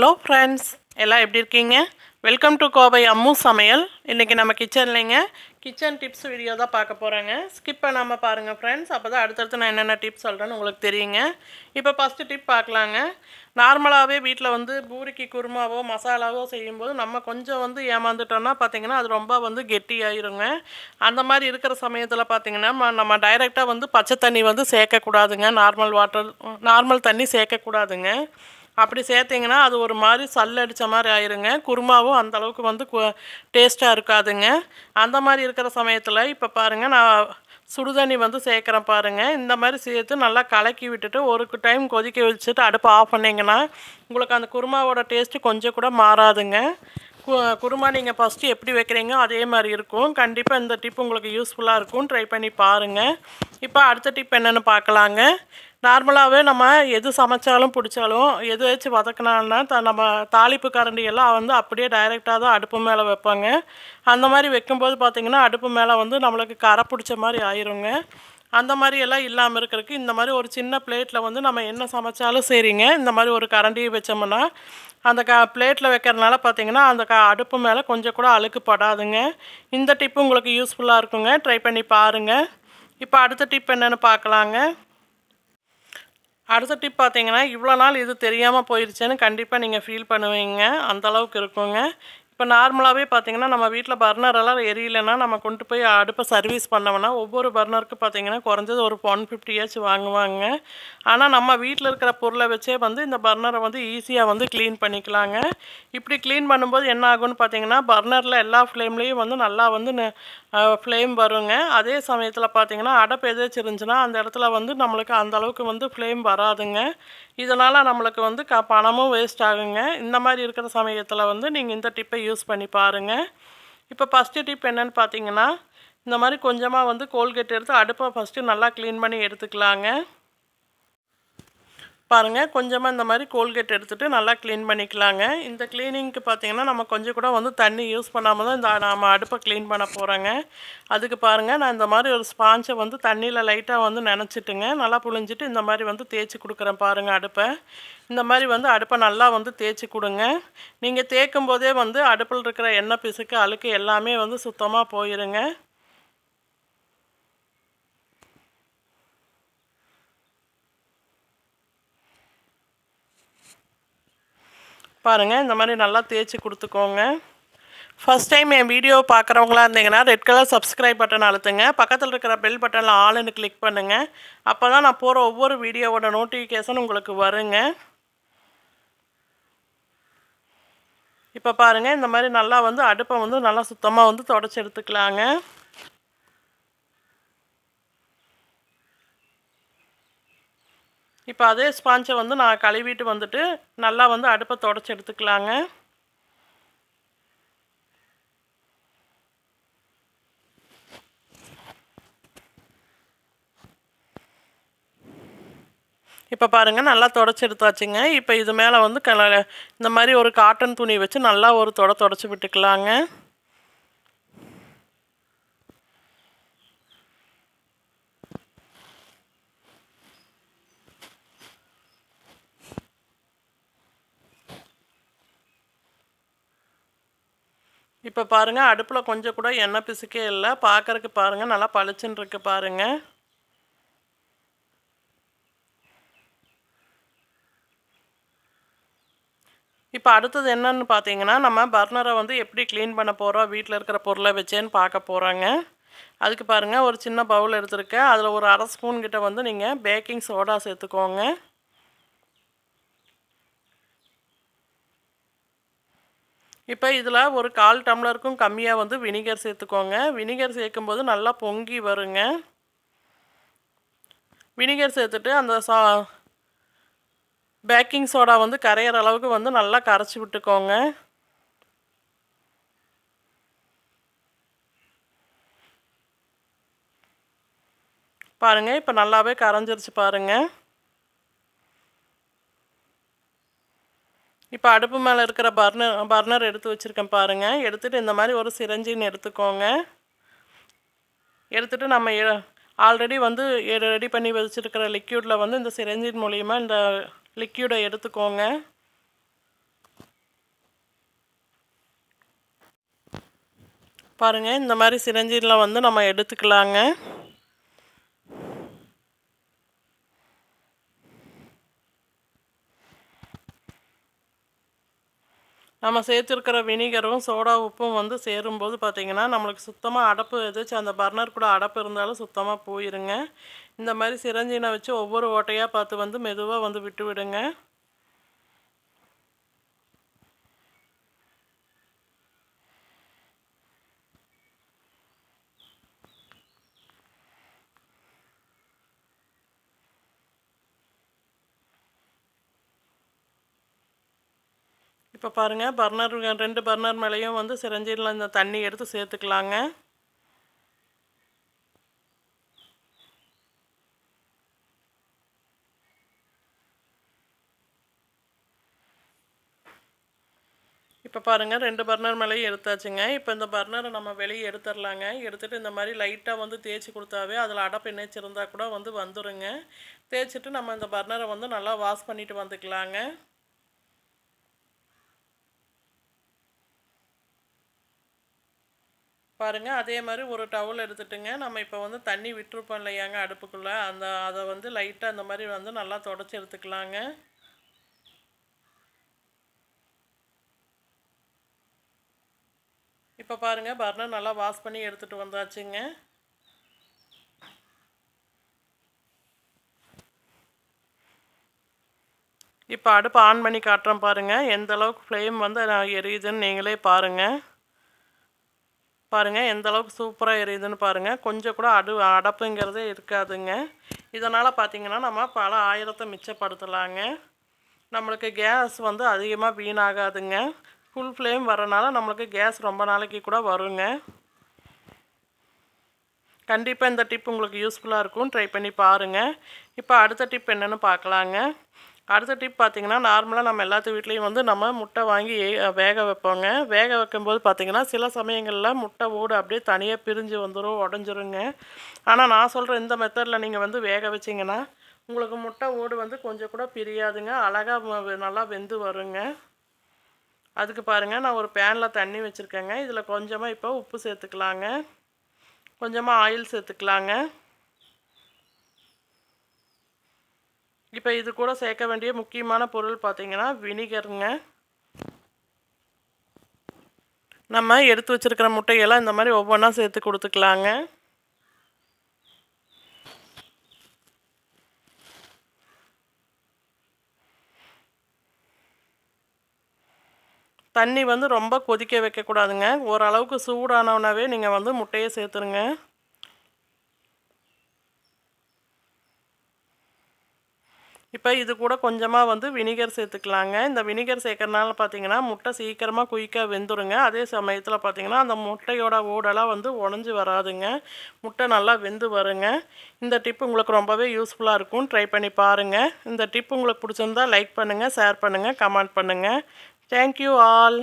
Hello friends எல்லாம் எப்படி இருக்கீங்க? வெல்கம் டு கோவை அம்மு சமையல். இன்றைக்கி நம்ம கிச்சன்லேங்க கிச்சன் டிப்ஸ் வீடியோ தான் பார்க்க போகிறேங்க ஸ்கிப் பண்ணாமல் பாருங்கள் ஃப்ரெண்ட்ஸ் அப்போ தான் அடுத்தடுத்து நான் என்னென்ன டிப்ஸ் சொல்கிறேன்னு உங்களுக்கு தெரியுங்க. இப்போ ஃபஸ்ட்டு டிப் பார்க்கலாங்க. நார்மலாகவே வீட்டில் வந்து பூரிக்கு குருமாவோ மசாலாவோ செய்யும்போது நம்ம கொஞ்சம் வந்து ஏமாந்துட்டோம்னா பார்த்தீங்கன்னா அது ரொம்ப வந்து கெட்டியாயிருங்க. அந்த மாதிரி இருக்கிற சமயத்தில் பார்த்தீங்கன்னா ம- நம்ம டைரெக்டாக வந்து பச்சை தண்ணி வந்து சேர்க்கக்கூடாதுங்க. நார்மல் வாட்டர் நார்மல் தண்ணி சேர்க்கக்கூடாதுங்க. அப்படி சேர்த்திங்கன்னா அது ஒரு மாதிரி சல்லடித்த மாதிரி ஆயிருங்க. குருமாவும் அந்தளவுக்கு வந்து டேஸ்ட்டாக இருக்காதுங்க. அந்த மாதிரி இருக்கிற சமயத்தில் இப்போ பாருங்கள் நான் சுடுதண்ணி வந்து சேர்க்குறேன் பாருங்கள் இந்த மாதிரி சேர்த்து நல்லா கலக்கி விட்டுட்டு ஒரு டைம் கொதிக்க வச்சுட்டு அடுப்பை ஆஃப் பண்ணிங்கன்னா உங்களுக்கு அந்த குருமாவோட டேஸ்ட்டு கொஞ்சம் கூட மாறாதுங்க. குருமா நீங்கள் ஃபஸ்ட்டு எப்படி வைக்கிறீங்க அதே மாதிரி இருக்கும். கண்டிப்பாக இந்த டிப் உங்களுக்கு யூஸ்ஃபுல்லாக இருக்கும். ட்ரை பண்ணி பாருங்கள் இப்போ அடுத்த டிப் என்னென்னு பார்க்கலாங்க நார்மலாகவே நம்ம எது சமைச்சாலும் பிடிச்சாலும் எது வச்சு வதக்கினால்னா த நம்ம தாளிப்பு கரண்டி எல்லாம் வந்து அப்படியே டைரெக்டாக தான் அடுப்பு மேலே வைப்பாங்க. அந்த மாதிரி வைக்கும்போது பார்த்திங்கன்னா அடுப்பு மேலே வந்து நம்மளுக்கு கரை பிடிச்ச மாதிரி ஆயிருங்க. அந்த மாதிரி எல்லாம் இல்லாமல் இருக்கிறதுக்கு இந்த மாதிரி ஒரு சின்ன பிளேட்டில் வந்து நம்ம என்ன சமைச்சாலும் சரிங்க. இந்த மாதிரி ஒரு கரண்டியை வச்சோம்னா அந்த க பிளேட்டில் வைக்கிறதுனால பார்த்தீங்கன்னா அந்த க அடுப்பு மேலே கொஞ்சம் கூட அழுக்கு படாதுங்க. இந்த டிப்பு உங்களுக்கு யூஸ்ஃபுல்லாக இருக்குங்க. ட்ரை பண்ணி பாருங்கள் இப்போ அடுத்த டிப் என்னென்னு பார்க்கலாங்க அடுத்த டிப் பார்த்தீங்கன்னா இவ்வளோ நாள் இது தெரியாமல் போயிடுச்சேன்னு கண்டிப்பாக நீங்கள் ஃபீல் பண்ணுவீங்க. அந்தளவுக்கு இருக்குங்க. இப்போ நார்மலாகவே பார்த்தீங்கன்னா நம்ம வீட்டில் பர்னரெல்லாம் எரியலைன்னா நம்ம கொண்டு போய் அடுப்பை சர்வீஸ் பண்ணோம்னா ஒவ்வொரு பர்னருக்கு பார்த்தீங்கன்னா குறைஞ்சது ஒரு ஒன் ஃபிஃப்டியாச்சும் வாங்குவாங்க. ஆனால் நம்ம வீட்டில் இருக்கிற பொருளை வச்சே வந்து இந்த பர்னரை வந்து ஈஸியாக வந்து க்ளீன் பண்ணிக்கலாங்க. இப்படி க்ளீன் பண்ணும்போது என்ன ஆகும்னு பார்த்தீங்கன்னா பர்னரில் எல்லா ஃப்ளேம்லேயும் வந்து நல்லா வந்து ஃப்ளேம் வருங்க. அதே சமயத்தில் பார்த்தீங்கன்னா அடப்பு எதாச்சும் இருந்துச்சுன்னா அந்த இடத்துல வந்து நம்மளுக்கு அந்தளவுக்கு வந்து ஃப்ளேம் வராதுங்க. இதனால் நம்மளுக்கு வந்து க பணமும் வேஸ்ட் ஆகுங்க. இந்த மாதிரி இருக்கிற சமயத்தில் வந்து நீங்கள் இந்த டிப்பை யூஸ் பண்ணி பாருங்கள் இப்போ ஃபஸ்ட்டு டிப் என்னன்னு பார்த்தீங்கன்னா இந்த மாதிரி கொஞ்சமாக வந்து கோல்கேட் எடுத்து அடுப்பை ஃபஸ்ட்டு நல்லா க்ளீன் பண்ணி எடுத்துக்கலாங்க. பாருங்கள் கொஞ்சமாக இந்த மாதிரி கோல்கேட் எடுத்துகிட்டு நல்லா க்ளீன் பண்ணிக்கலாங்க. இந்த க்ளீனிங்க்கு பார்த்தீங்கன்னா நம்ம கொஞ்சம் கூட வந்து தண்ணி யூஸ் பண்ணாமல் தான் இந்த நம்ம அடுப்பை க்ளீன் பண்ண போகிறோங்க அதுக்கு பாருங்கள் நான் இந்த மாதிரி ஒரு ஸ்பாஞ்சை வந்து தண்ணியில் லைட்டாக வந்து நினச்சிட்டுங்க. நல்லா புழிஞ்சிட்டு இந்த மாதிரி வந்து தேய்ச்சி கொடுக்குறேன் பாருங்கள் அடுப்பை. இந்த மாதிரி வந்து அடுப்பை நல்லா வந்து தேய்ச்சி கொடுங்க. நீங்கள் தேய்க்கும் போதே வந்து அடுப்பில் இருக்கிற எண்ணெய் பிசுக்கு அழுக்கு எல்லாமே வந்து சுத்தமாக போயிருங்க. பாருங்கள் இந்த மாதிரி நல்லா தேய்ச்சி கொடுத்துக்கோங்க. ஃபஸ்ட் டைம் என் வீடியோ பார்க்குறவங்களா இருந்தீங்கன்னா ரெட் கலர் சப்ஸ்கிரைப் பட்டன் அழுத்துங்க. பக்கத்தில் இருக்கிற பெல் பட்டனில் ஆளுன்னு கிளிக் பண்ணுங்கள் அப்போ தான் நான் போகிற ஒவ்வொரு வீடியோவோட நோட்டிஃபிகேஷன் உங்களுக்கு வருங்க. இப்போ பாருங்கள் இந்த மாதிரி நல்லா வந்து அடுப்பை வந்து நல்லா சுத்தமாக வந்து தொடச்சி எடுத்துக்கலாங்க. இப்போ அதே ஸ்பாஞ்சை வந்து நான் கழுவிட்டு வந்துட்டு நல்லா வந்து அடுப்பை தொடச்சி எடுத்துக்கலாங்க. இப்போ பாருங்கள் நல்லா தொடச்சி எடுத்தாச்சுங்க. இப்போ இது மேலே வந்து க இந்த மாதிரி ஒரு காட்டன் துணி வச்சு நல்லா ஒரு தொட தொடச்சி விட்டுக்கலாங்க. இப்போ பாருங்கள் அடுப்பில் கொஞ்சம் கூட எண்ணெய் பிசுக்கே இல்லை. பார்க்கறக்கு பாருங்கள் நல்லா பளிச்சுன்னு இருக்கு பாருங்கள் இப்போ அடுத்தது என்னன்னு பார்த்தீங்கன்னா நம்ம பர்னரை வந்து எப்படி க்ளீன் பண்ண போகிறோம் வீட்டில் இருக்கிற பொருளை வச்சேன்னு பார்க்க போகிறோங்க அதுக்கு பாருங்கள் ஒரு சின்ன பவுல் எடுத்துருக்கேன். அதில் ஒரு அரை ஸ்பூன் கிட்ட வந்து நீங்கள் பேக்கிங் சோடா சேர்த்துக்கோங்க. இப்போ இதில் ஒரு கால் டம்ளருக்கும் கம்மியாக வந்து வினிகர் சேர்த்துக்கோங்க. வினிகர் சேர்க்கும்போது நல்லா பொங்கி வருங்க. வினிகர் சேர்த்துட்டு அந்த சா பேக்கிங் சோடா வந்து கரையிற அளவுக்கு வந்து நல்லா கரைச்சி விட்டுக்கோங்க. பாருங்கள் இப்போ நல்லாவே கரைஞ்சிருச்சு பாருங்கள் இப்போ அடுப்பு மேலே இருக்கிற பர்னர் பர்னர் எடுத்து வச்சுருக்கேன் பாருங்கள் எடுத்துகிட்டு இந்த மாதிரி ஒரு சிரஞ்சின்னு எடுத்துக்கோங்க. எடுத்துகிட்டு நம்ம ஆல்ரெடி வந்து ரெடி பண்ணி வச்சுருக்கிற லிக்யூடில் வந்து இந்த சிரஞ்சின் மூலிமா இந்த லிக்யூடை எடுத்துக்கோங்க. பாருங்கள் இந்த மாதிரி சிரஞ்சின்லாம் வந்து நம்ம எடுத்துக்கலாங்க. நம்ம சேர்த்துருக்கிற வினிகரும் சோடா உப்பும் வந்து சேரும்போது பார்த்திங்கன்னா நம்மளுக்கு சுத்தமாக அடப்பு எதாச்சும் அந்த பர்னர் கூட அடப்பு இருந்தாலும் சுத்தமாக போயிருங்க. இந்த மாதிரி சிரஞ்சினை வச்சு ஒவ்வொரு ஓட்டையாக பார்த்து வந்து மெதுவாக வந்து விட்டு விடுங்க. இப்போ பாருங்கள் பர்னர் ரெண்டு பர்னர் மேலேயும் வந்து சிரஞ்சியில் இந்த தண்ணி எடுத்து சேர்த்துக்கலாங்க. இப்போ பாருங்கள் ரெண்டு பர்னர் மேலேயும் எடுத்தாச்சுங்க. இப்போ இந்த பர்னரை நம்ம வெளியே எடுத்துடலாங்க எடுத்துகிட்டு இந்த மாதிரி லைட்டாக வந்து தேய்ச்சி கொடுத்தாவே அதில் அடப்பு இணைச்சிருந்தால் கூட வந்து வந்துடுங்க தேய்ச்சிட்டு நம்ம இந்த பர்னரை வந்து நல்லா வாஷ் பண்ணிவிட்டு வந்துக்கலாங்க. பாருங்கள் அதே மாதிரி ஒரு டவுல் எடுத்துட்டுங்க. நம்ம இப்போ வந்து தண்ணி விட்டுருப்போம் இல்லையாங்க அடுப்புக்குள்ளே. அந்த அதை வந்து லைட்டாக அந்த மாதிரி வந்து நல்லா தொடச்சி எடுத்துக்கலாங்க. இப்போ பாருங்கள் பர்னர் நல்லா வாஷ் பண்ணி எடுத்துகிட்டு வந்தாச்சுங்க. இப்போ அடுப்பு ஆன் பண்ணி காட்டுறேன் பாருங்கள் எந்த அளவுக்கு ஃப்ளேம் வந்து எரியுதுன்னு நீங்களே பாருங்கள் பாருங்கள் எந்த அளவுக்கு சூப்பராக எரியுதுன்னு பாருங்கள் கொஞ்சம் கூட அடு அடப்புங்கிறதே இருக்காதுங்க. இதனால் பார்த்திங்கன்னா நம்ம பல ஆயிரத்தை மிச்சப்படுத்தலாங்க. நம்மளுக்கு கேஸ் வந்து அதிகமாக வீணாகாதுங்க. ஃபுல் ஃப்ளேம் வரனால நம்மளுக்கு கேஸ் ரொம்ப நாளைக்கு கூட வருங்க. கண்டிப்பாக இந்த டிப் உங்களுக்கு யூஸ்ஃபுல்லாக இருக்கும். ட்ரை பண்ணி பாருங்கள் இப்போ அடுத்த டிப் என்னென்னு பார்க்கலாங்க அடுத்த டிப் பார்த்திங்கன்னா நார்மலாக நம்ம எல்லாத்து வீட்லேயும் வந்து நம்ம முட்டை வாங்கி வேக வைப்போங்க. வேக வைக்கும்போது பார்த்திங்கன்னா சில சமயங்களில் முட்டை ஓடு அப்படியே தனியாக பிரிஞ்சு வந்துடும் உடஞ்சிருங்க. ஆனால் நான் சொல்கிற இந்த மெத்தடில் நீங்கள் வந்து வேக வச்சிங்கன்னா உங்களுக்கு முட்டை ஓடு வந்து கொஞ்சம் கூட பிரியாதுங்க. அழகாக நல்லா வெந்து வருங்க. அதுக்கு பாருங்கள் நான் ஒரு பேனில் தண்ணி வச்சுருக்கேங்க. இதில் கொஞ்சமாக இப்போ உப்பு சேர்த்துக்கலாங்க. கொஞ்சமாக ஆயில் சேர்த்துக்கலாங்க. இப்போ இது கூட சேர்க்க வேண்டிய முக்கியமான பொருள் பார்த்திங்கன்னா வினிகருங்க. நம்ம எடுத்து வச்சுருக்கிற முட்டையெல்லாம் இந்த மாதிரி ஒவ்வொன்றா சேர்த்து கொடுத்துக்கலாங்க. தண்ணி வந்து ரொம்ப கொதிக்க வைக்கக்கூடாதுங்க. ஓரளவுக்கு சூடானவுனாவே நீங்கள் வந்து முட்டையை சேர்த்துருங்க. இப்போ இது கூட கொஞ்சமாக வந்து வினிகர் சேர்த்துக்கலாங்க. இந்த வினிகர் சேர்க்கறனால பார்த்தீங்கன்னா முட்டை சீக்கிரமாக குயிக்காக வெந்துருங்க. அதே சமயத்தில் பார்த்தீங்கன்னா அந்த முட்டையோட ஓடெல்லாம் வந்து உடஞ்சி வராதுங்க. முட்டை நல்லா வெந்து வருங்க. இந்த டிப் உங்களுக்கு ரொம்பவே யூஸ்ஃபுல்லாக இருக்கும். ட்ரை பண்ணி பாருங்கள் இந்த டிப் உங்களுக்கு பிடிச்சிருந்தா லைக் பண்ணுங்கள் ஷேர் பண்ணுங்கள் கமெண்ட் பண்ணுங்கள் தேங்க்யூ ஆல்